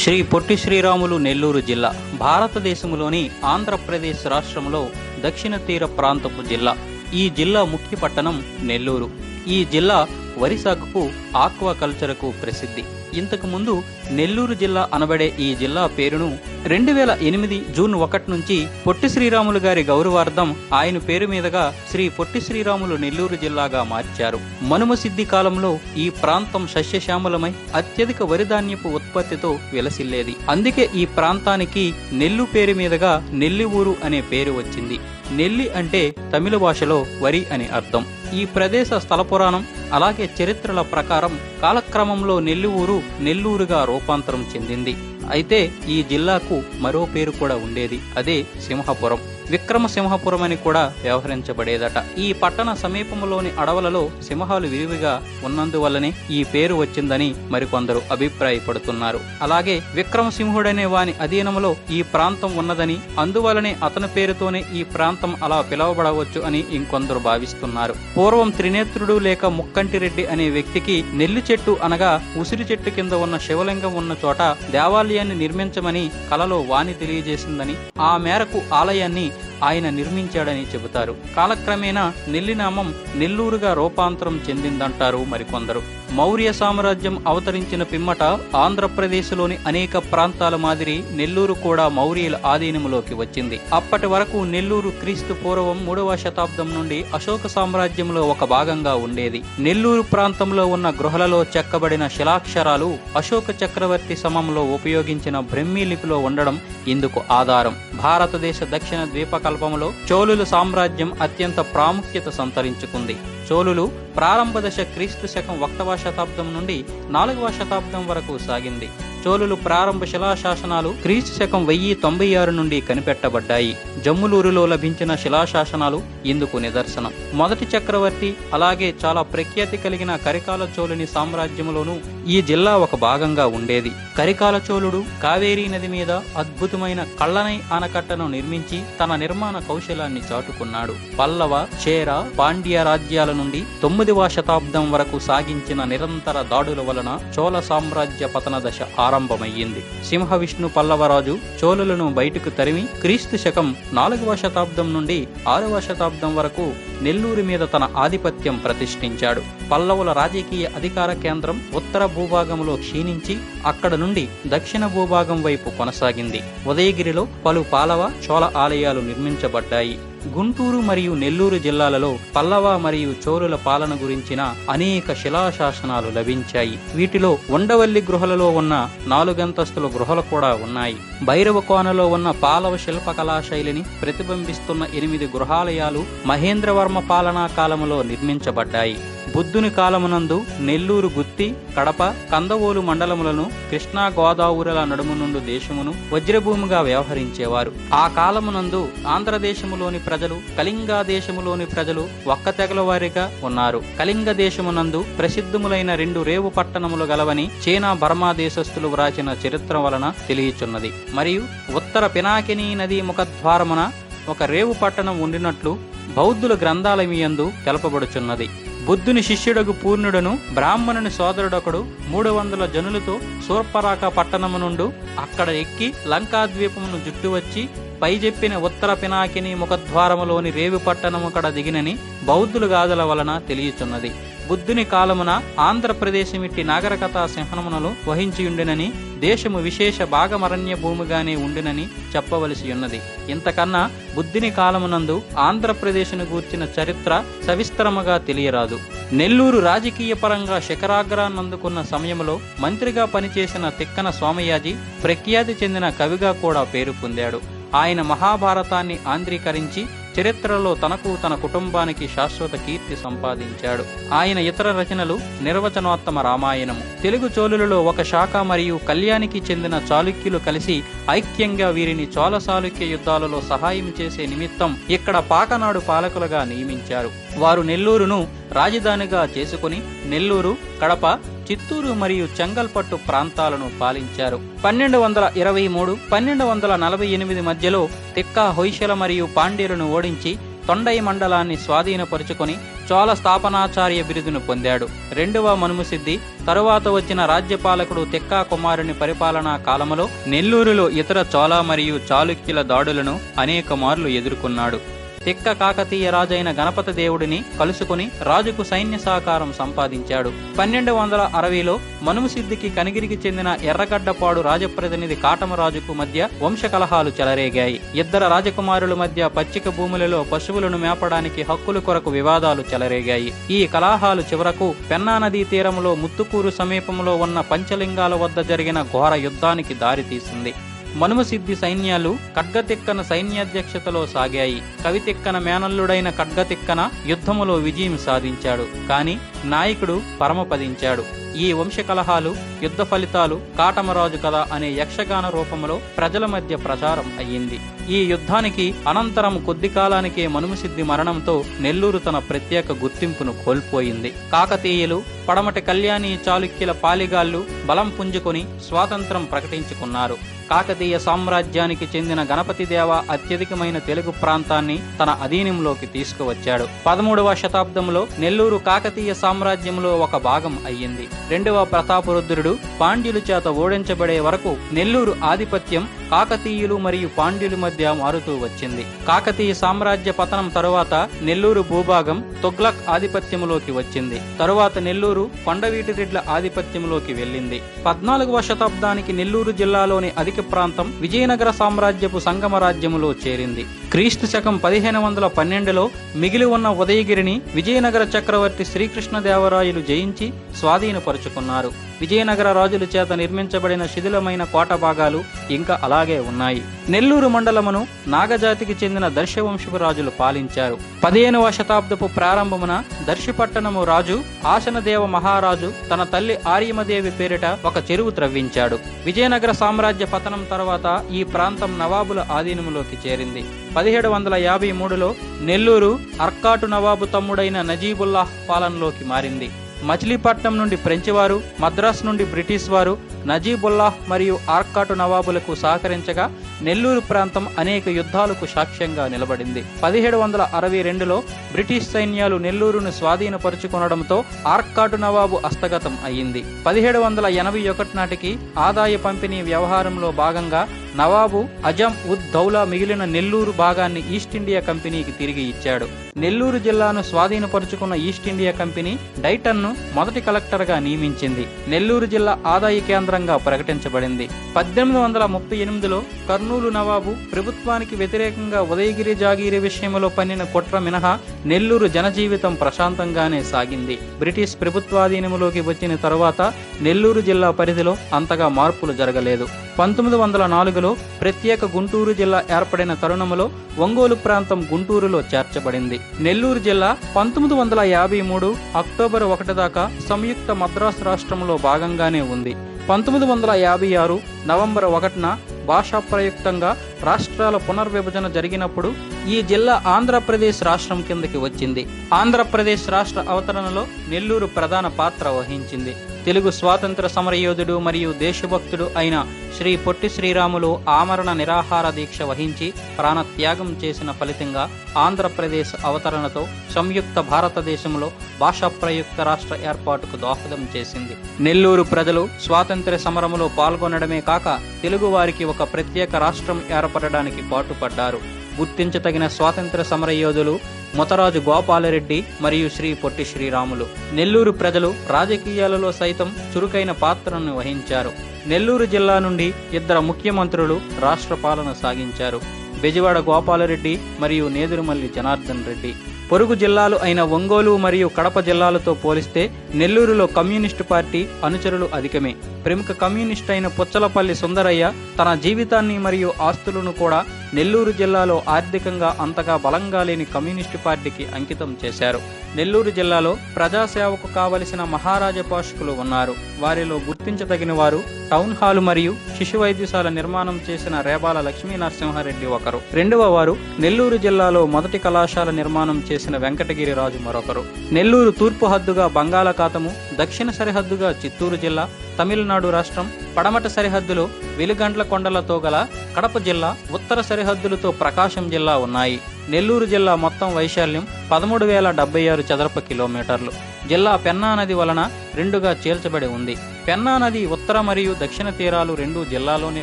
శ్రీ పొట్టి శ్రీరాములు నెల్లూరు జిల్లా భారతదేశంలోని ఆంధ్రప్రదేశ్ రాష్ట్రంలో దక్షిణ తీర ప్రాంతపు జిల్లా. ఈ జిల్లా ముఖ్య పట్టణం నెల్లూరు. ఈ జిల్లా వరి సాగుకు ఆక్వా కల్చర్కు ప్రసిద్ధి. ఇంతకు ముందు నెల్లూరు జిల్లా అనబడే ఈ జిల్లా పేరును రెండు వేల ఎనిమిది జూన్ ఒకటి నుంచి పొట్టి శ్రీరాములు గారి గౌరవార్థం ఆయన పేరు మీదుగా శ్రీ పొట్టి శ్రీరాములు నెల్లూరు జిల్లాగా మార్చారు. మనుమ సిద్ధి కాలంలో ఈ ప్రాంతం సస్యశ్యామలమై అత్యధిక వరిధాన్యపు ఉత్పత్తితో విలసిల్లేది. అందుకే ఈ ప్రాంతానికి నెల్లు పేరు మీదుగా నెల్లి ఊరు అనే పేరు వచ్చింది. నెల్లి అంటే తమిళ భాషలో వరి అని అర్థం. ఈ ప్రదేశ స్థల పురాణం అలాగే చరిత్రల ప్రకారం కాలక్రమంలో నెల్లూరు నెల్లూరుగా రూపాంతరం చెందింది. అయితే ఈ జిల్లాకు మరో పేరు కూడా ఉండేది. అదే సింహపురం. విక్రమసింహపురం అని కూడా వ్యవహరించబడేదట. ఈ పట్టణ సమీపంలోని అడవులలో సింహాలు విరివిగా ఉన్నందువల్లనే ఈ పేరు వచ్చిందని మరికొందరు అభిప్రాయపడుతున్నారు. అలాగే విక్రమసింహుడనే వాని అధీనంలో ఈ ప్రాంతం ఉన్నదని అందువలనే అతని పేరుతోనే ఈ ప్రాంతం అలా పిలువబడవచ్చు అని ఇంకొందరు భావిస్తున్నారు. పూర్వం త్రినేత్రుడు లేక ముక్కంటిరెడ్డి అనే వ్యక్తికి నెల్లి చెట్టు అనగా ఉసిరి చెట్టు కింద ఉన్న శివలింగం ఉన్న చోట దేవాలయాన్ని నిర్మించమని కలలో వాణి తెలియజేసిందని ఆ మేరకు ఆలయాన్ని ఆయన నిర్మించాడని చెబుతారు. కాలక్రమేణా నెల్లినామం నెల్లూరుగా రూపాంతరం చెందిందంటారు మరికొందరు. మౌర్య సామ్రాజ్యం అవతరించిన పిమ్మట ఆంధ్రప్రదేశ్లోని అనేక ప్రాంతాల మాదిరి నెల్లూరు కూడా మౌర్యుల ఆధీనంలోకి వచ్చింది. అప్పటి వరకు నెల్లూరు క్రీస్తు పూర్వం మూడవ శతాబ్దం నుండి అశోక సామ్రాజ్యంలో ఒక భాగంగా ఉండేది. నెల్లూరు ప్రాంతంలో ఉన్న గృహలలో చెక్కబడిన శిలాక్షరాలు అశోక చక్రవర్తి సమయంలో ఉపయోగించిన బ్రహ్మీ లిపిలో ఉండడం ఇందుకు ఆధారం. భారతదేశ దక్షిణ ద్వీపకల్పంలో చోళుల సామ్రాజ్యం అత్యంత ప్రాముఖ్యత సంతరించుకుంది. చోళులు ప్రారంభ దశ క్రీస్తు శకం ఒకటవ శతాబ్దం నుండి నాలుగవ శతాబ్దం వరకు సాగింది. చోళులు ప్రారంభ శిలాశాసనాలు క్రీస్తు శకం వెయ్యి తొంభై ఆరు నుండి కనిపెట్టబడ్డాయి. జమ్ములూరులో లభించిన శిలాశాసనాలు ఇందుకు నిదర్శనం. మొదటి చక్రవర్తి అలాగే చాలా ప్రఖ్యాతి కలిగిన కరికాల చోళుని సామ్రాజ్యంలోనూ ఈ జిల్లా ఒక భాగంగా ఉండేది. కరికాల చోళుడు కావేరీ నది మీద అద్భుతమైన కళ్ళనై ఆనకట్టను నిర్మించి తన నిర్మాణ కౌశలాన్ని చాటుకున్నాడు. పల్లవ చేర పాండ్య రాజ్యాల నుండి తొమ్మిదవ శతాబ్దం వరకు సాగించిన నిరంతర దాడుల వలన చోళ సామ్రాజ్య పతన దశ ఆరంభమయ్యింది. సింహ విష్ణు పల్లవరాజు చోళులను బయటకు తరిమి క్రీస్తు శకం నాలుగవ శతాబ్దం నుండి ఆరవ శతాబ్దం వరకు నెల్లూరు మీద తన ఆధిపత్యం ప్రతిష్ఠించాడు. పల్లవుల రాజకీయ అధికార కేంద్రం ఉత్తర భూభాగంలో క్షీణించి అక్కడ నుండి దక్షిణ భూభాగం వైపు కొనసాగింది. ఉదయగిరిలో పలు పాలవ చోళ ఆలయాలు నిర్మించబడ్డాయి. గుంటూరు మరియు నెల్లూరు జిల్లాలలో పల్లవ మరియు చోరుల పాలన గురించిన అనేక శిలాశాసనాలు లభించాయి. వీటిలో ఉండవల్లి గృహలలో ఉన్న నాలుగంతస్తుల గృహలు కూడా ఉన్నాయి. భైరవ కోనలో ఉన్న పాలవ శిల్పకళా శైలిని ప్రతిబింబిస్తున్న ఎనిమిది గృహాలయాలు మహేంద్రవర్మ పాలనా కాలంలో నిర్మించబడ్డాయి. బుద్ధుని కాలమునందు నెల్లూరు గుత్తి కడప కందవోలు మండలములను కృష్ణా గోదావరిల నడుము నుండి దేశమును వజ్రభూమిగా వ్యవహరించేవారు. ఆ కాలమునందు ఆంధ్రదేశములోని ప్రజలు కళింగ దేశములోని ప్రజలు ఒక్క తెగల వారిగా ఉన్నారు. కళింగ దేశమునందు ప్రసిద్ధములైన రెండు రేవు పట్టణములు గలవని చైనా బర్మా దేశస్థులు వ్రాసిన చరిత్ర వలన తెలియచున్నది. మరియు ఉత్తర పినాకినీ నదీ ముఖద్వారమున ఒక రేవు పట్టణం ఉండినట్లు బౌద్ధుల గ్రంథాలయమియందు తెలపబడుచున్నది. బుద్ధుని శిష్యుడగు పూర్ణుడను బ్రాహ్మణుని సోదరుడొకడు మూడు వందల జనులతో సూర్పరాక పట్టణము నుండు అక్కడ ఎక్కి లంకాద్వీపమును జుట్టువచ్చి పై చెప్పిన ఉత్తర పినాకిని ముఖద్వారములోని రేవి పట్టణము కడ దిగినని బౌద్ధులు గాథల వలన తెలియచున్నది. బుద్ధుని కాలమున ఆంధ్రప్రదేశమిట్టి నాగరికతా సింహనమునలు వహించియుండినని దేశము విశేష భాగమరణ్య భూమిగానే ఉండినని చెప్పవలసి ఉన్నది ఇంతకన్నా బుద్ధుని కాలమునందు ఆంధ్రప్రదేశ్ను గూర్చిన చరిత్ర సవిస్తరముగా తెలియరాదు. నెల్లూరు రాజకీయ పరంగా శిఖరాగ్రాన్నందుకున్న సమయంలో మంత్రిగా పనిచేసిన తిక్కన సోమయాజి ప్రఖ్యాతి చెందిన కవిగా కూడా పేరు పొందాడు. ఆయన మహాభారతాన్ని ఆంధ్రీకరించి చరిత్రలో తనకు తన కుటుంబానికి శాశ్వత కీర్తి సంపాదించాడు. ఆయన ఇతర రచనలు నిర్వచనోత్తమ రామాయణము. తెలుగు చోళులలో ఒక శాఖ మరియు కళ్యాణికి చెందిన చాళుక్యులు కలిసి ఐక్యంగా వీరిని చోళ చాళుక్య యుద్ధాలలో సహాయం చేసే నిమిత్తం ఇక్కడ పాకనాడు పాలకులుగా నియమించారు. వారు నెల్లూరును రాజధానిగా చేసుకుని నెల్లూరు కడప చిత్తూరు మరియు చెంగల్పట్టు ప్రాంతాలను పాలించారు. పన్నెండు వందల ఇరవై మూడు పన్నెండు వందల నలభై ఎనిమిది మధ్యలో తిక్కా హొయ్సల మరియు పాండ్యులను ఓడించి తొండై మండలాన్ని స్వాధీనపరుచుకొని చోళ స్థాపనాచార్య బిరుదును పొందాడు. రెండవ మనుమసిద్ధి తరువాత వచ్చిన రాజ్యపాలకుడు తిక్కా కుమారుని పరిపాలనా కాలములో నెల్లూరులో ఇతర చోళ మరియు చాళుక్యుల దాడులను అనేక మార్లు ఎదుర్కొన్నాడు. తిక్క కాకతీయ రాజైన గణపతి దేవుడిని కలుసుకుని రాజుకు సైన్య సహకారం సంపాదించాడు. పన్నెండు వందల అరవైలో మనుమసిద్ధికి కనిగిరికి చెందిన ఎర్రగడ్డపాడు రాజప్రతినిధి కాటమరాజుకు మధ్య వంశ కలహాలు చెలరేగాయి. ఇద్దరు రాజకుమారుల మధ్య పచ్చిక భూములలో పశువులను మేపడానికి హక్కుల కొరకు వివాదాలు చెలరేగాయి. ఈ కలహాలు చివరకు పెన్నా నదీ తీరంలో ముత్తుకూరు సమీపంలో ఉన్న పంచలింగాల వద్ద జరిగిన ఘోర యుద్ధానికి దారితీసింది. మనుమసిద్ధి సైన్యాలు ఖడ్గతిక్కన సైన్యాధ్యక్షతలో సాగాయి. కవితిక్కన మేనల్లుడైన ఖడ్గతిక్కన యుద్ధములో విజయం సాధించాడు. కాని నాయకుడు పరమపదించాడు. ఈ వంశకలహాలు యుద్ధ ఫలితాలు కాటమరాజు కథ అనే యక్షగాన రూపంలో ప్రజల మధ్య ప్రచారం అయ్యింది. ఈ యుద్ధానికి అనంతరం కొద్ది కాలానికే మనుమసిద్ధి మరణంతో నెల్లూరు తన ప్రత్యేక గుర్తింపును కోల్పోయింది. కాకతీయులు పడమటి కళ్యాణి చాళుక్యుల పాలిగాళ్ళు బలం పుంజుకొని స్వాతంత్రం ప్రకటించుకున్నారు. కాకతీయ సామ్రాజ్యానికి చెందిన గణపతి దేవ అత్యధికమైన తెలుగు ప్రాంతాన్ని తన అధీనంలోకి తీసుకువచ్చాడు. పదమూడవ శతాబ్దంలో నెల్లూరు కాకతీయ సామ్రాజ్యంలో ఒక భాగం అయ్యింది. రెండవ ప్రతాపరుద్రుడు పాండ్యుల చేత ఓడించబడే వరకు నెల్లూరు ఆధిపత్యం కాకతీయులు మరియు పాండ్యుల మధ్య మారుతూ వచ్చింది. కాకతీయ సామ్రాజ్య పతనం తరువాత నెల్లూరు భూభాగం తొగ్లక్ ఆధిపత్యంలోకి వచ్చింది. తరువాత నెల్లూరు కొండవీటిరెడ్ల ఆధిపత్యంలోకి వెళ్ళింది. పద్నాలుగవ శతాబ్దానికి నెల్లూరు జిల్లాలోని అధిక ప్రాంతం విజయనగర సామ్రాజ్యపు సంగమ రాజ్యములో చేరింది. క్రీస్తు శకం పదిహేను వందల పన్నెండులో మిగిలి ఉన్న ఉదయగిరిని విజయనగర చక్రవర్తి శ్రీకృష్ణదేవరాయలు జయించి స్వాధీనపరుచుకున్నారు. విజయనగర రాజుల చేత నిర్మించబడిన శిథిలమైన కోట భాగాలు ఇంకా అలాగే ఉన్నాయి. నెల్లూరు మండలమును నాగజాతికి చెందిన దర్శవంశపు రాజులు పాలించారు. పదిహేనవ శతాబ్దపు ప్రారంభమున దర్శిపట్టణము రాజు ఆసనదేవ మహారాజు తన తల్లి ఆర్యమదేవి పేరిట ఒక చెరువు త్రవ్వించాడు. విజయనగర సామ్రాజ్య పతనం తర్వాత ఈ ప్రాంతం నవాబుల ఆధీనములోకి చేరింది. పదిహేడు వందల యాభై మూడులో నెల్లూరు అర్కాటు నవాబు తమ్ముడైన నజీబుల్లాహ్ పాలనలోకి మారింది. మచిలీపట్నం నుండి ఫ్రెంచి వారు మద్రాస్ నుండి బ్రిటిష్ వారు నజీబుల్లాహ్ మరియు ఆర్కాటు నవాబులకు సహకరించగా నెల్లూరు ప్రాంతం అనేక యుద్ధాలకు సాక్ష్యంగా నిలబడింది. పదిహేడు వందల అరవై రెండులో బ్రిటిష్ సైన్యాలు నెల్లూరును స్వాధీనపరుచుకొనడంతో ఆర్కాటు నవాబు హస్తగతం అయ్యింది. పదిహేడు వందల ఎనభై ఒకటి నాటికి ఆదాయ పంపిణీ వ్యవహారంలో భాగంగా నవాబు అజం ఉద్ దౌలా మిగిలిన నెల్లూరు భాగాన్ని ఈస్ట్ ఇండియా కంపెనీకి తిరిగి ఇచ్చాడు. నెల్లూరు జిల్లాను స్వాధీనపరుచుకున్న ఈస్ట్ ఇండియా కంపెనీ డైటన్ను మొదటి కలెక్టర్గా నియమించింది. నెల్లూరు జిల్లా ఆదాయ కేంద్రంగా ప్రకటించబడింది. పద్దెనిమిది వందల ముప్పై ఎనిమిదిలో కర్నూలు నవాబు ప్రభుత్వానికి వ్యతిరేకంగా ఉదయగిరి జాగీరి విషయంలో పన్నిన కుట్ర మినహా నెల్లూరు జనజీవితం ప్రశాంతంగానే సాగింది. బ్రిటిష్ ప్రభుత్వాధీనములోకి వచ్చిన తరువాత నెల్లూరు జిల్లా పరిధిలో అంతగా మార్పులు జరగలేదు. పంతొమ్మిది వందల నాలుగు నాలుగులో ప్రత్యేక గుంటూరు జిల్లా ఏర్పడిన తరుణములో ఒంగోలు ప్రాంతం గుంటూరులో చేర్చబడింది. నెల్లూరు జిల్లా పంతొమ్మిది వందల యాభై మూడు అక్టోబర్ ఒకటి దాకా సంయుక్త మద్రాసు రాష్ట్రంలో భాగంగానే ఉంది. పంతొమ్మిది వందల యాభై ఆరు నవంబర్ ఒకటిన భాషా ప్రయుక్తంగా రాష్ట్రాల పునర్విభజన జరిగినప్పుడు ఈ జిల్లా ఆంధ్రప్రదేశ్ రాష్ట్రం కిందకి వచ్చింది. ఆంధ్రప్రదేశ్ రాష్ట్ర అవతరణలో నెల్లూరు ప్రధాన పాత్ర వహించింది. తెలుగు స్వాతంత్ర సమరయోధుడు మరియు దేశభక్తుడు అయిన శ్రీ పొట్టి శ్రీరాములు ఆమరణ నిరాహార దీక్ష వహించి ప్రాణత్యాగం చేసిన ఫలితంగా ఆంధ్రప్రదేశ్ అవతరణతో సంయుక్త భారతదేశంలో భాషా ప్రయుక్త రాష్ట్ర ఏర్పాటుకు దోహదం చేసింది. నెల్లూరు ప్రజలు స్వాతంత్ర్య సమరములో పాల్గొనడమే కాక తెలుగు వారికి ఒక ప్రత్యేక రాష్ట్రం ఏర్పడడానికి పాటుపడ్డారు. గుర్తించతగిన స్వాతంత్ర సమరయోధులు మొతరాజు గోపాలరెడ్డి మరియు శ్రీ పొట్టి శ్రీరాములు. నెల్లూరు ప్రజలు రాజకీయాలలో సైతం చురుకైన పాత్రను వహించారు. నెల్లూరు జిల్లా నుండి ఇద్దరు ముఖ్యమంత్రులు రాష్ట్ర పాలన సాగించారు. బెజవాడ గోపాలరెడ్డి మరియు నేదురుమల్లి జనార్దన్ రెడ్డి. పొరుగు జిల్లాలు అయిన ఒంగోలు మరియు కడప జిల్లాలతో పోలిస్తే నెల్లూరులో కమ్యూనిస్టు పార్టీ అనుచరులు అధికమే. ప్రముఖ కమ్యూనిస్ట్ అయిన పుచ్చలపల్లి సుందరయ్య తన జీవితాన్ని మరియు ఆస్తులను కూడా నెల్లూరు జిల్లాలో ఆర్థికంగా అంతగా బలంగా లేని కమ్యూనిస్టు పార్టీకి అంకితం చేశారు. నెల్లూరు జిల్లాలో ప్రజాసేవకు కావలసిన మహారాజ పోషకులు ఉన్నారు. వారిలో గుర్తించదగిన వారు టౌన్ హాల్ మరియు శిశు వైద్యశాల నిర్మాణం చేసిన రేబాల లక్ష్మీ నరసింహారెడ్డి ఒకరు. రెండవ వారు నెల్లూరు జిల్లాలో మొదటి కళాశాల నిర్మాణం చేసిన వెంకటగిరి రాజు మరొకరు. నెల్లూరు తూర్పు హద్దుగా బంగాళాఖాతము దక్షిణ సరిహద్దుగా చిత్తూరు జిల్లా తమిళనాడు రాష్ట్రం పడమట సరిహద్దులో వెలుగండ్ల కొండలతో గల కడప జిల్లా ఉత్తర సరిహద్దులతో ప్రకాశం జిల్లా ఉన్నాయి. నెల్లూరు జిల్లా మొత్తం వైశాల్యం పదమూడు వేల డెబ్బై ఆరు చదరపు కిలోమీటర్లు. జిల్లా పెన్నా నది వలన రెండుగా చేల్చబడి ఉంది. పెన్నా నది ఉత్తర మరియు దక్షిణ తీరాలు రెండు జిల్లాలోనే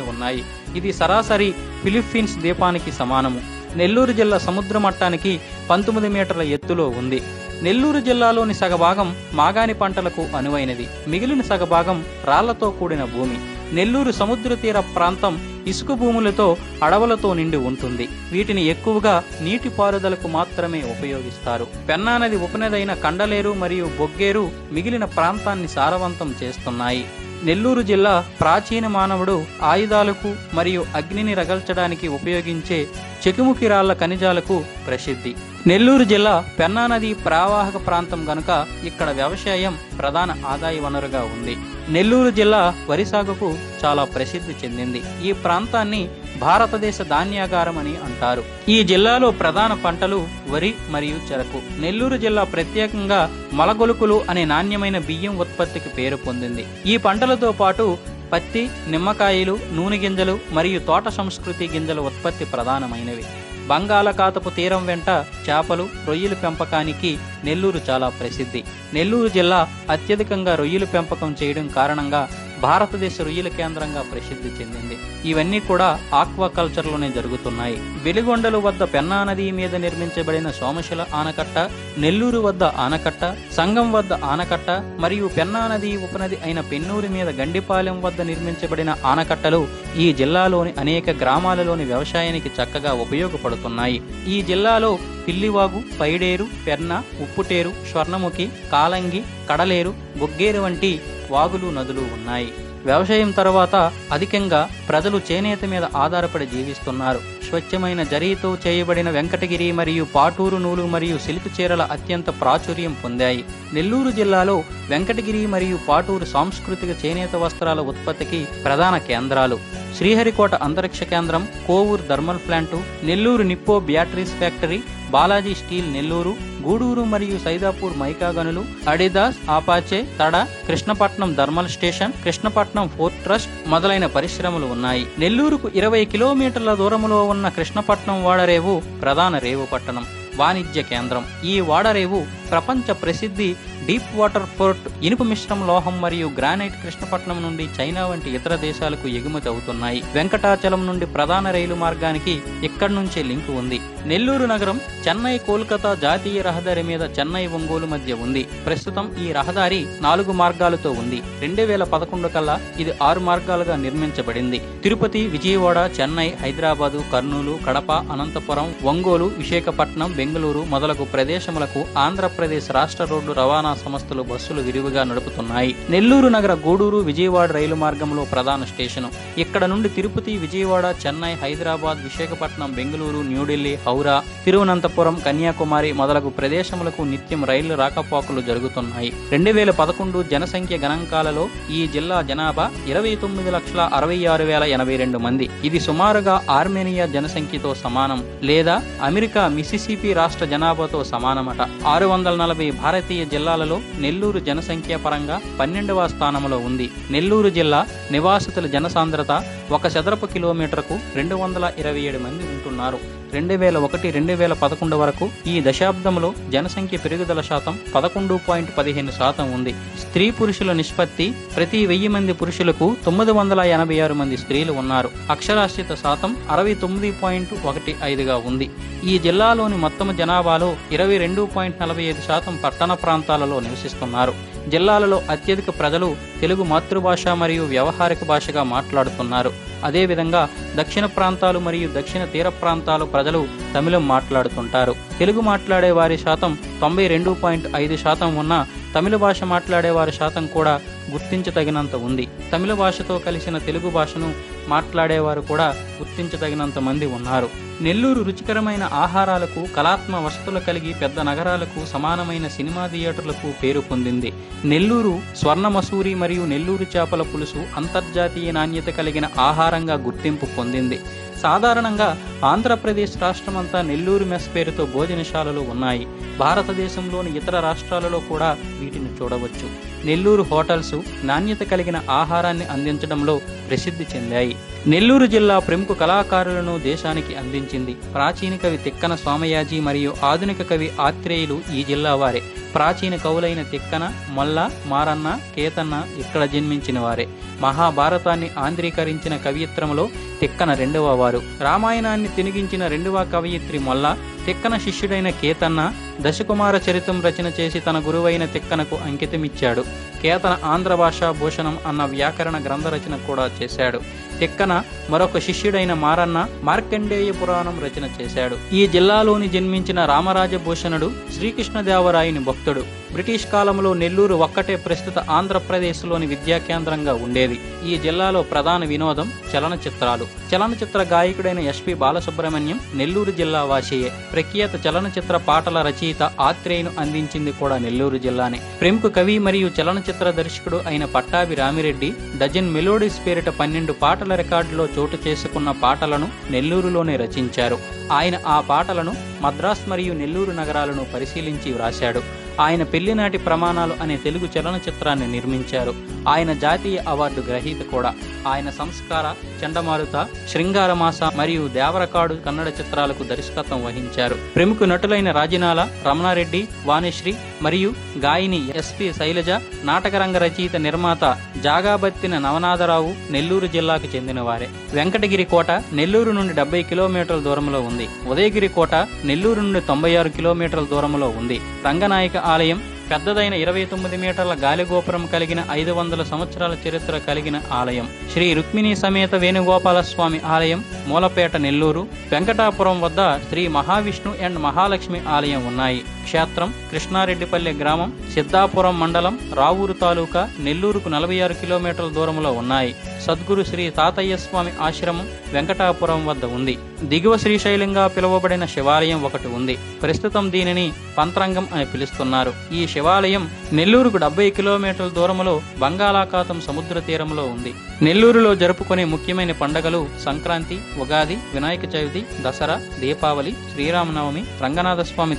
ఉన్నాయి. ఇది సరాసరి ఫిలిప్పీన్స్ ద్వీపానికి సమానము. నెల్లూరు జిల్లా సముద్ర మట్టానికి పంతొమ్మిది మీటర్ల ఎత్తులో ఉంది. నెల్లూరు జిల్లాలోని సగభాగం మాగాణి పంటలకు అనువైనది. మిగిలిన సగభాగం రాళ్ళతో కూడిన భూమి. నెల్లూరు సముద్ర తీర ప్రాంతం ఇసుక భూములతో అడవులతో నిండి ఉంటుంది. వీటిని ఎక్కువగా నీటిపారుదలకు మాత్రమే ఉపయోగిస్తారు. పెన్నా నది ఉపనదైన కండలేరు మరియు బొగ్గేరు మిగిలిన ప్రాంతాన్ని సారవంతం చేస్తున్నాయి. నెల్లూరు జిల్లా ప్రాచీన మానవుడు ఆయుధాలకు మరియు అగ్నిని రగల్చడానికి ఉపయోగించే చెకుముకిరాళ్ళ ఖనిజాలకు ప్రసిద్ధి. నెల్లూరు జిల్లా పెన్నా నది ప్రావాహక ప్రాంతం గనుక ఇక్కడ వ్యవసాయం ప్రధాన ఆదాయ వనరుగా ఉంది. నెల్లూరు జిల్లా వరి సాగుకు చాలా ప్రసిద్ధి చెందింది. ఈ ప్రాంతాన్ని భారతదేశ ధాన్యాగారం అని అంటారు. ఈ జిల్లాలో ప్రధాన పంటలు వరి మరియు చెరకు. నెల్లూరు జిల్లా ప్రత్యేకంగా మలగొలుకులు అనే నాణ్యమైన బియ్యం ఉత్పత్తికి పేరు పొందింది. ఈ పంటలతో పాటు పత్తి నిమ్మకాయలు నూనె గింజలు మరియు తోట సంస్కృతి గింజల ఉత్పత్తి ప్రధానమైనవి. బంగాళాఖాతపు తీరం వెంట చేపలు రొయ్యల పెంపకానికి నెల్లూరు చాలా ప్రసిద్ధి. నెల్లూరు జిల్లా అత్యధికంగా రొయ్యల పెంపకం చేయడం కారణంగా భారతదేశ రొయ్యల కేంద్రంగా ప్రసిద్ధి చెందింది. ఇవన్నీ కూడా ఆక్వాకల్చర్లోనే జరుగుతున్నాయి. వెలిగొండలు వద్ద పెన్నా నది మీద నిర్మించబడిన సోమశిల ఆనకట్ట నెల్లూరు వద్ద ఆనకట్ట సంగం వద్ద ఆనకట్ట మరియు పెన్నా నది ఉపనది అయిన పెన్నూరు మీద గండిపాలెం వద్ద నిర్మించబడిన ఆనకట్టలు ఈ జిల్లాలోని అనేక గ్రామాలలోని వ్యవసాయానికి చక్కగా ఉపయోగపడుతున్నాయి. ఈ జిల్లాలో పిల్లివాగు పైడేరు పెన్న ఉప్పుటేరు స్వర్ణముఖి కాలంగి కడలేరు బొగ్గేరు వంటి వాగులు నదులు ఉన్నాయి. వ్యవసాయం తర్వాత అధికంగా ప్రజలు చేనేత మీద ఆధారపడి జీవిస్తున్నారు. స్వచ్ఛమైన జరీతో చేయబడిన వెంకటగిరి మరియు పాటూరు నూలు మరియు సిల్క్ చీరల అత్యంత ప్రాచుర్యం పొందాయి. నెల్లూరు జిల్లాలో వెంకటగిరి మరియు పాటూరు సాంస్కృతిక చేనేత వస్త్రాల ఉత్పత్తికి ప్రధాన కేంద్రాలు. శ్రీహరికోట అంతరిక్ష కేంద్రం Kovur thermal plant Nellore Nippo batteries factory Balaji steel Nellore Gudur మరియు సైదాపూర్ మైకా గనులు Adidas Apache Tada Krishnapatnam thermal station Krishnapatnam port trust మొదలైన పరిశ్రమలు ఉన్నాయి. నెల్లూరుకు ఇరవై కిలోమీటర్ల దూరంలో ఉన్న కృష్ణపట్నం వాడరేవు ప్రధాన రేవు పట్టణం వాణిజ్య కేంద్రం. ఈ వాడరేవు ప్రపంచ ప్రసిద్ధి డీప్ వాటర్ ఫోర్ట్ ఇనుప మిశ్రమ లోహం మరియు గ్రానైట్ కృష్ణపట్నం నుండి చైనా వంటి ఇతర దేశాలకు ఎగుమతి అవుతున్నాయి. వెంకటాచలం నుండి ప్రధాన రైలు మార్గానికి ఇక్కడి నుంచే లింక్ ఉంది. నెల్లూరు నగరం చెన్నై కోల్కతా జాతీయ రహదారి మీద చెన్నై ఒంగోలు మధ్య ఉంది. ప్రస్తుతం ఈ రహదారి నాలుగు మార్గాలతో ఉంది. రెండు వేల పదకొండు కల్లా ఇది ఆరు మార్గాలుగా నిర్మించబడింది. తిరుపతి విజయవాడ చెన్నై హైదరాబాదు కర్నూలు కడప అనంతపురం ఒంగోలు విశాఖపట్నం బెంగళూరు మొదలగు ప్రదేశములకు ఆంధ్రప్రదేశ్ ఆంధ్రప్రదేశ్ రాష్ట్ర రోడ్డు రవాణా సంస్థలు బస్సులు విరివిగా నడుపుతున్నాయి. నెల్లూరు నగర గూడూరు విజయవాడ రైలు మార్గంలో ప్రధాన స్టేషను. ఇక్కడ నుండి తిరుపతి విజయవాడ చెన్నై హైదరాబాద్ విశాఖపట్నం బెంగళూరు న్యూఢిల్లీ హౌరా తిరువనంతపురం కన్యాకుమారి మొదలగు ప్రదేశములకు నిత్యం రైలు రాకపోకలు జరుగుతున్నాయి. రెండు వేల పదకొండు జనసంఖ్య గణాంకాలలో ఈ జిల్లా జనాభా ఇరవై తొమ్మిది లక్షల అరవై ఆరు వేల ఎనభై రెండు మంది. ఇది సుమారుగా ఆర్మేనియా జనసంఖ్యతో సమానం లేదా అమెరికా మిసిసిపి రాష్ట్ర జనాభాతో సమానమట. ఆరు వందల నలభై భారతీయ జిల్లాలలో నెల్లూరు జనసంఖ్య పరంగా పన్నెండవ స్థానంలో ఉంది. నెల్లూరు జిల్లా నివాసితుల జనసాంద్రత ఒక చదరపు కిలోమీటర్కు రెండు వందల ఇరవై ఏడు మంది ఉంటున్నారు. రెండు వేల ఒకటి రెండు వేల పదకొండు వరకు ఈ దశాబ్దంలో జనసంఖ్య పెరుగుదల శాతం పదకొండు పాయింట్ పదిహేను శాతం ఉంది. స్త్రీ పురుషుల నిష్పత్తి ప్రతి వెయ్యి మంది పురుషులకు తొమ్మిది వందల ఎనభై ఆరు మంది స్త్రీలు ఉన్నారు. అక్షరాస్యత శాతం అరవై తొమ్మిది పాయింట్ ఒకటి ఐదుగా ఉంది. ఈ జిల్లాలోని మొత్తం జనాభాలో ఇరవై రెండు పాయింట్ నలభై ఐదు శాతం పట్టణ ప్రాంతాలలో నివసిస్తున్నారు. జిల్లాలలో అత్యధిక ప్రజలు తెలుగు మాతృభాష మరియు వ్యవహారిక భాషగా మాట్లాడుతున్నారు. అదేవిధంగా దక్షిణ ప్రాంతాలు మరియు దక్షిణ తీర ప్రాంతాలు ప్రజలు తమిళం మాట్లాడుతుంటారు. తెలుగు మాట్లాడే వారి శాతం తొంభై రెండు పాయింట్ ఐదు శాతం ఉన్న తమిళ భాష మాట్లాడే వారి శాతం కూడా గుర్తించదగినంత ఉంది. తమిళ భాషతో కలిసిన తెలుగు భాషను మాట్లాడేవారు కూడా గుర్తించదగినంత మంది ఉన్నారు. నెల్లూరు రుచికరమైన ఆహారాలకు కళాత్మ వసతులు కలిగి పెద్ద నగరాలకు సమానమైన సినిమా థియేటర్లకు పేరు పొందింది. నెల్లూరు స్వర్ణ మసూరి మరియు నెల్లూరు చేపల పులుసు అంతర్జాతీయ నాణ్యత కలిగిన ఆహారంగా గుర్తింపు పొందింది. సాధారణంగా ఆంధ్రప్రదేశ్ రాష్ట్రమంతా నెల్లూరు మెస్ పేరుతో భోజనశాలలు ఉన్నాయి. భారతదేశంలోని ఇతర రాష్ట్రాలలో కూడా వీటిని చూడవచ్చు. నెల్లూరు హోటల్స్ నాణ్యత కలిగిన ఆహారాన్ని అందించడంలో ప్రసిద్ధి చెందాయి. నెల్లూరు జిల్లా ప్రముఖ కళాకారులను దేశానికి అందించింది. ప్రాచీన కవి తిక్కన స్వామయాజీ మరియు ఆధునిక కవి ఆత్రేయులు ఈ జిల్లా వారే. ప్రాచీన కవులైన తిక్కన మొల్ల మారన్న కేతన్న ఇక్కడ జన్మించిన వారే. మహాభారతాన్ని ఆంధ్రీకరించిన కవిత్రములో తిక్కన రెండవ వారు. రామాయణాన్ని తినిగించిన రెండవ కవయిత్రి మొల్ల తిక్కన శిష్యుడైన కేతన్న దశకుమార చరితం రచన చేసి తన గురువైన తిక్కనకు అంకితమిచ్చాడు. కేతన ఆంధ్ర భాషా భూషణం అన్న వ్యాకరణ గ్రంథ రచన కూడా చేశాడు. తిక్కన మరొక శిష్యుడైన మారన్న మార్కండేయ పురాణం రచన చేశాడు. ఈ జిల్లాలోని జన్మించిన రామరాజభూషణుడు శ్రీకృష్ణదేవరాయుని భక్తుడు. బ్రిటిష్ కాలంలో నెల్లూరు ఒక్కటే ప్రస్తుత ఆంధ్రప్రదేశ్లోని విద్యా కేంద్రంగా ఉండేది. ఈ జిల్లాలో ప్రధాన వినోదం చలనచిత్రాలు. చలనచిత్ర గాయకుడైన ఎస్పి బాలసుబ్రహ్మణ్యం నెల్లూరు జిల్లా వాసియే. ప్రఖ్యాత చలనచిత్ర పాటల రచయిత ఆత్రేయును అందించింది కూడా నెల్లూరు జిల్లానే. ప్రముఖ కవి మరియు చలనచిత్ర దర్శకుడు అయిన పట్టాభి రామిరెడ్డి డజన్ మెలోడీస్ పేరిట పన్నెండు పాటల రికార్డులో చోటు చేసుకున్న పాటలను నెల్లూరులోనే రచించారు. ఆయన ఆ పాటలను మద్రాస్ మరియు నెల్లూరు నగరాలను పరిశీలించి వ్రాశాడు. ఆయన పెళ్ళినాటి ప్రమాణాలు అనే తెలుగు చలనచిత్రాన్ని నిర్మించారు. ఆయన జాతీయ అవార్డు గ్రహీత కూడా. ఆయన సంస్కార చండమారుత శృంగారమాస మరియు దేవరకాడు కన్నడ చిత్రాలకు దర్శకత్వం వహించారు. ప్రముఖ నటులైన రాజినాల రమణారెడ్డి వాణిశ్రీ మరియు గాయని ఎస్పి శైలజ నాటకరంగ రచయిత నిర్మాత జాగాబత్తిన నవనాథరావు నెల్లూరు జిల్లాకు చెందినవారే. వెంకటగిరి కోట నెల్లూరు నుండి డెబ్బై కిలోమీటర్ల దూరంలో ఉంది. ఉదయగిరి కోట నెల్లూరు నుండి తొంభై ఆరు కిలోమీటర్ల దూరంలో ఉంది. రంగనాయక ఆలయం పెద్దదైన ఇరవై తొమ్మిది మీటర్ల గాలిగోపురం కలిగిన ఐదు వందల సంవత్సరాల చరిత్ర కలిగిన ఆలయం. శ్రీ రుక్మిణి సమేత వేణుగోపాలస్వామి ఆలయం మూలపేట నెల్లూరు వెంకటాపురం వద్ద శ్రీ మహావిష్ణు అండ్ మహాలక్ష్మి ఆలయం ఉన్నాయి. క్షేత్రం కృష్ణారెడ్డిపల్లె గ్రామం సిద్ధాపురం మండలం రావూరు తాలూకా నెల్లూరుకు నలభై ఆరు కిలోమీటర్ల దూరంలో ఉన్నాయి. సద్గురు శ్రీ తాతయ్య స్వామి ఆశ్రమం వెంకటాపురం వద్ద ఉంది. దిగువ శ్రీశైలంగా పిలువబడిన శివాలయం ఒకటి ఉంది. ప్రస్తుతం దీనిని పంత్రంగం అని పిలుస్తున్నారు. ఈ శివాలయం నెల్లూరుకు డెబ్బై కిలోమీటర్ల దూరంలో బంగాళాఖాతం సముద్ర తీరంలో ఉంది. నెల్లూరులో జరుపుకునే ముఖ్యమైన పండగలు సంక్రాంతి ఉగాది వినాయక చవితి దసరా దీపావళి శ్రీరామనవమి రంగనాథ స్వామి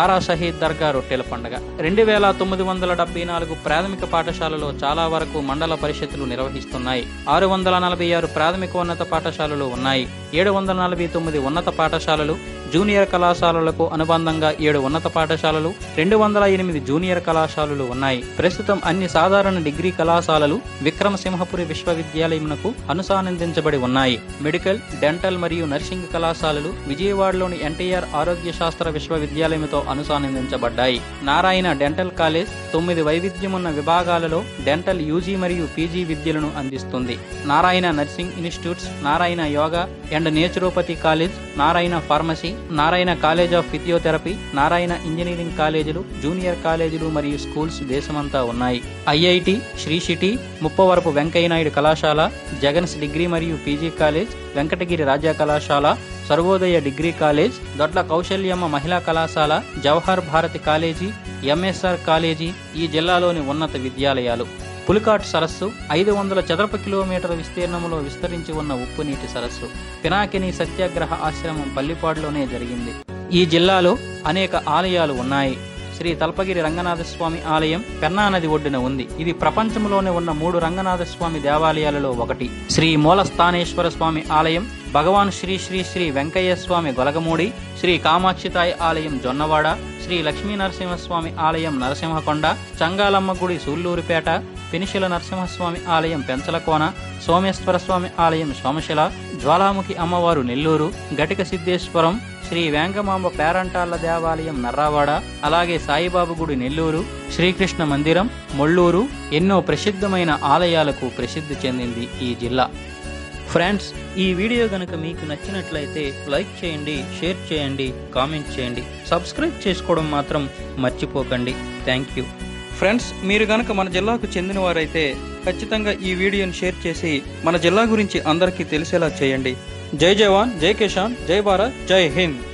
బారా షహీద్ దర్గా రొట్టెల పండుగ. రెండు వేల తొమ్మిది వందల డెబ్బై నాలుగు ప్రాథమిక పాఠశాలలో చాలా వరకు మండల పరిషత్తులు నిర్వహిస్తున్నాయి. ఆరు వందల నలభై ఆరు ప్రాథమికోన్నత పాఠశాలలు ఉన్నాయి. ఏడు వందల నలభై తొమ్మిది ఉన్నత పాఠశాలలు జూనియర్ కళాశాలలకు అనుబంధంగా ఏడు ఉన్నత పాఠశాలలు రెండు వందల ఎనిమిది జూనియర్ కళాశాలలు ఉన్నాయి. ప్రస్తుతం అన్ని సాధారణ డిగ్రీ కళాశాలలు విక్రమసింహపురి విశ్వవిద్యాలయమునకు అనుసంధానించబడి ఉన్నాయి. మెడికల్ డెంటల్ మరియు నర్సింగ్ కళాశాలలు విజయవాడలోని ఎన్టీఆర్ ఆరోగ్య శాస్త్ర విశ్వవిద్యాలయంతో అనుసంధానించబడ్డాయి. నారాయణ డెంటల్ కాలేజ్ తొమ్మిది వైవిధ్యమున్న విభాగాలలో డెంటల్ యూజీ మరియు పీజీ విద్యలను అందిస్తుంది. Narayana nursing institutes Narayana yoga and naturopathy college Narayana pharmacy Narayana college of physiotherapy Narayana engineering కాలేజీలు జూనియర్ కాలేజీలు మరియు స్కూల్స్ దేశమంతా ఉన్నాయి. ఐఐటి శ్రీ సిటీ ముప్పవరపు వెంకయ్యనాయుడు కళాశాల జగన్స్ డిగ్రీ మరియు పీజీ కాలేజ్ వెంకటగిరి రాజ్య కళాశాల సర్వోదయ డిగ్రీ కాలేజ్ దొడ్ల కౌశల్యమ్మ మహిళా కళాశాల Jawahar Bharathi college MSR college ఈ జిల్లాలోని ఉన్నత విద్యాలయాలు. పులికాట్ సరస్సు ఐదు వందల చదరపు కిలోమీటర్ల విస్తీర్ణంలో విస్తరించి ఉన్న ఉప్పునీటి సరస్సు పినాకిని సత్యాగ్రహ ఆశ్రమం పల్లిపాడులోనే జరిగింది. ఈ జిల్లాలో అనేక ఆలయాలు ఉన్నాయి. శ్రీ తల్పగిరి రంగనాథస్వామి ఆలయం పెన్నా నది ఒడ్డున ఉంది. ఇది ప్రపంచంలోనే ఉన్న మూడు రంగనాథస్వామి దేవాలయాలలో ఒకటి. శ్రీ మూలస్థానేశ్వర స్వామి ఆలయం భగవాన్ శ్రీ శ్రీ శ్రీ వెంకయ్య స్వామి గొలగమూడి శ్రీ కామాక్షితాయి ఆలయం జొన్నవాడ శ్రీ లక్ష్మీ నరసింహస్వామి ఆలయం నరసింహకొండ చంగాలమ్మ గుడి సూళ్ళూరుపేట పెనిశిల నరసింహస్వామి ఆలయం పెంచలకోన సోమేశ్వర స్వామి ఆలయం సోమశిల జ్వాలాముఖి అమ్మవారు నెల్లూరు గటిక సిద్ధేశ్వరం శ్రీ వేంగమాంబ పేరంటాళ్ళ దేవాలయం నర్రావాడ అలాగే సాయిబాబు గుడి నెల్లూరు శ్రీకృష్ణ మందిరం మొళ్ళూరు ఎన్నో ప్రసిద్ధమైన ఆలయాలకు ప్రసిద్ధి చెందింది ఈ జిల్లా. ఫ్రెండ్స్ ఈ వీడియో గనుక మీకు నచ్చినట్లయితే లైక్ చేయండి షేర్ చేయండి కామెంట్ చేయండి. సబ్స్క్రైబ్ చేసుకోవడం మాత్రం మర్చిపోకండి. Thank you. ఫ్రెండ్స్ మీరు గనక మన జిల్లాకు చెందినవారైతే ఖచ్చితంగా ఈ వీడియోని షేర్ చేసి మన జిల్లా గురించి అందరికీ తెలిసేలా చేయండి. जय जवान जय किसान जय भारत जय हिंद।